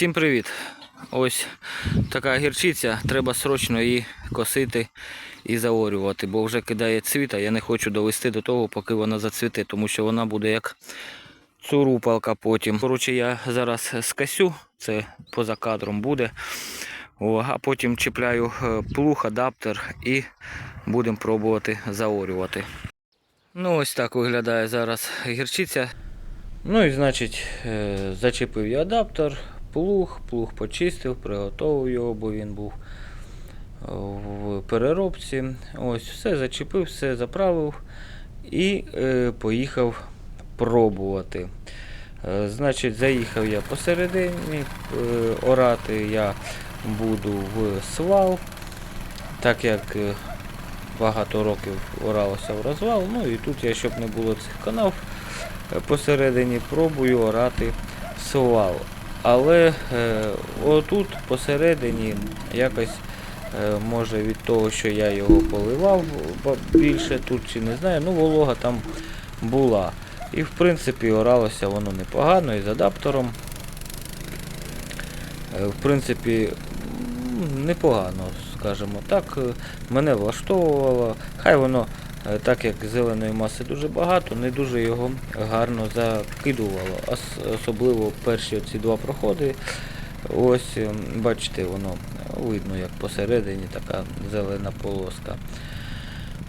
Всім привіт! Ось така гірчиця, треба срочно її косити і заорювати, бо вже кидає цвіт, а я не хочу довести до того, поки вона зацвіте, тому що вона буде як цурупалка потім. Коротше, я зараз скасю, це поза кадром буде. А потім чіпляю е, плуг, адаптер і будемо пробувати заорювати. Ну, ось так виглядає зараз гірчиця. Ну і значить, е, зачепив я адаптер, плуг, плуг почистив, приготував його, бо він був е, в переробці. Ось, все зачепив, все заправив і е, поїхав пробувати. Е, Значить, заїхав я посередині, е, орати я буду в свал, так як е, багато років оралося в розвал. Ну і тут я, щоб не було цих канав, е, посередині пробую орати свал. Але е, отут посередині якось е, може від того, що я його поливав більше тут чи не знаю, ну волога там була. І в принципі оралося воно непогано і з адаптером. Е, В принципі, непогано, скажімо так. Е, Мене влаштовувало. Хай воно, так як зеленої маси дуже багато, не дуже його гарно закидувало. Особливо перші ці два проходи. Ось, е, бачите, воно е, видно, як посередині така зелена полоска.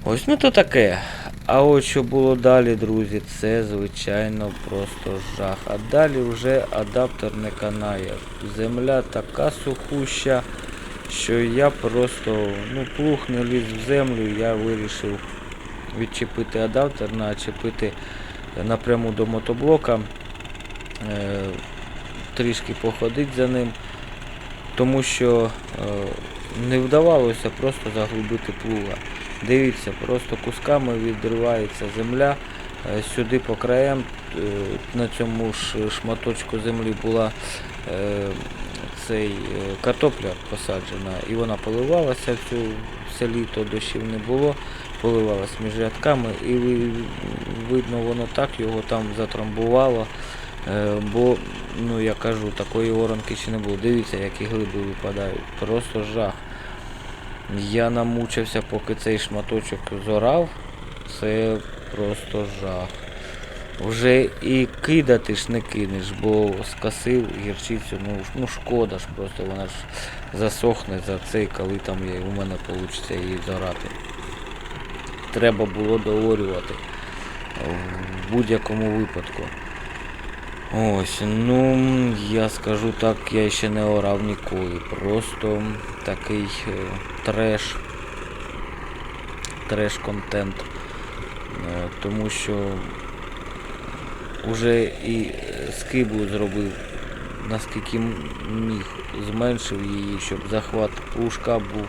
Ось, ну то таке. А от що було далі, друзі, це звичайно просто жах. А далі вже адаптер не канає. Земля така сухуща, що я просто, ну, плуг не ліз в землю, я вирішив відчепити адаптер, начепити напряму до мотоблока, е, трішки походити за ним, тому що е, не вдавалося просто заглубити плуга. Дивіться, просто кусками відривається земля. Е, Сюди по краям на цьому ж шматочку землі була цей картопля посаджена, і вона поливалася всю, все літо, дощів не було, поливалася між рядками, і видно, воно так його там затрамбувало. Е, Бо, ну я кажу, такої оранки ще не було. Дивіться, які глиби випадають. Просто жах. Я намучився, поки цей шматочок зорав. Це просто жах. Вже і кидати ж не кинеш, бо скасив гірчицю, ну, ну шкода ж просто, вона ж засохне за цей, коли там у мене вийде її зорати. Треба було доорювати в будь-якому випадку. Ось, ну я скажу так, я ще не орав ніколи. Просто такий е, треш. Треш-контент. Е, тому що вже і е, скибу зробив, наскільки міг, зменшив її, щоб захват плужка був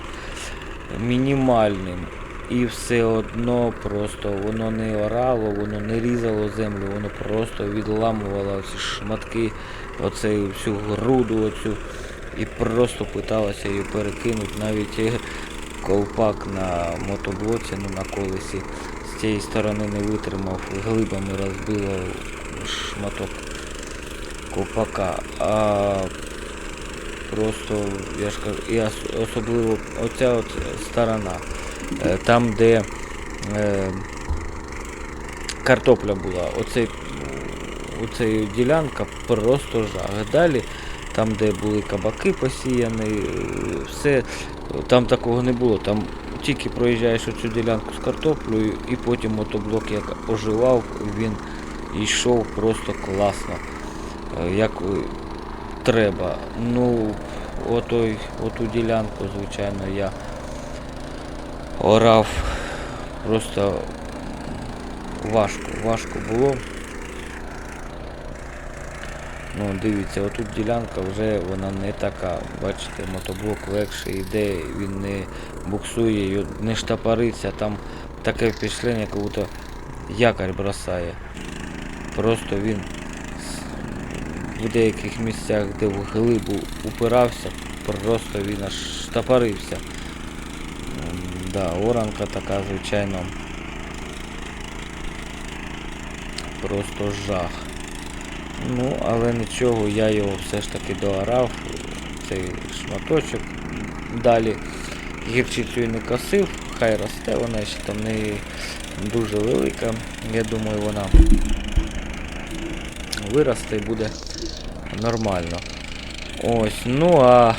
мінімальним. І все одно просто воно не орало, воно не різало землю, воно просто відламувало ці шматки, оцею всю груду оцю, і просто питалося її перекинути. Навіть е, ковпак на мотоблоці, ну на колесі, з цієї сторони не витримав, глибами розбило шматок ковпака. А просто, я ж кажу, і особливо оця от сторона. Е, Там, де е, картопля була, оцей, оцей ділянка просто жах. Далі, там, де були кабаки посіяні, е, все, там такого не було. Там тільки проїжджаєш оцю ділянку з картоплею і потім мотоблок як оживав, він йшов просто класно. Як треба. Ну, отой, оту ділянку, звичайно, я орав. Просто важко, важко було. Ну, дивіться, отут ділянка вже вона не така. Бачите, мотоблок легший йде, він не буксує, не штапариться, там таке впечатлення, будто якорь бросає. Просто він в деяких місцях, де в глибу упирався, просто він аж штапарився. Да, оранка така, звичайно. Просто жах. Ну, але нічого, я його все ж таки доорав, цей шматочок. Далі гірчицю і не косив, хай росте, вона ще там не дуже велика. Я думаю, вона виросте і буде нормально. Ось, ну а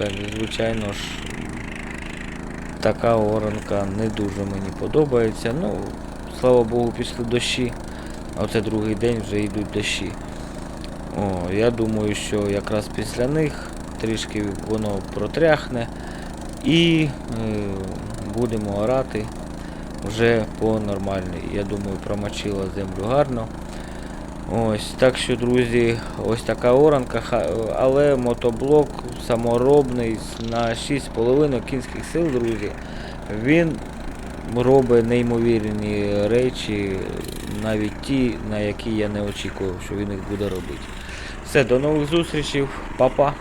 е, звичайно ж, така оранка не дуже мені подобається. Ну, слава Богу, пішли дощі. А оце другий день вже йдуть дощі. О, я думаю, що якраз після них трішки воно протряхне і е, будемо орати вже по нормальній. Я думаю, промочила землю гарно. Ось, так що, друзі, ось така оранка, але мотоблок саморобний на 6,5 кінських сил, друзі. Він робить неймовірні речі, навіть ті, на які я не очікував, що він їх буде робити. Все, до нових зустрічей, па-па.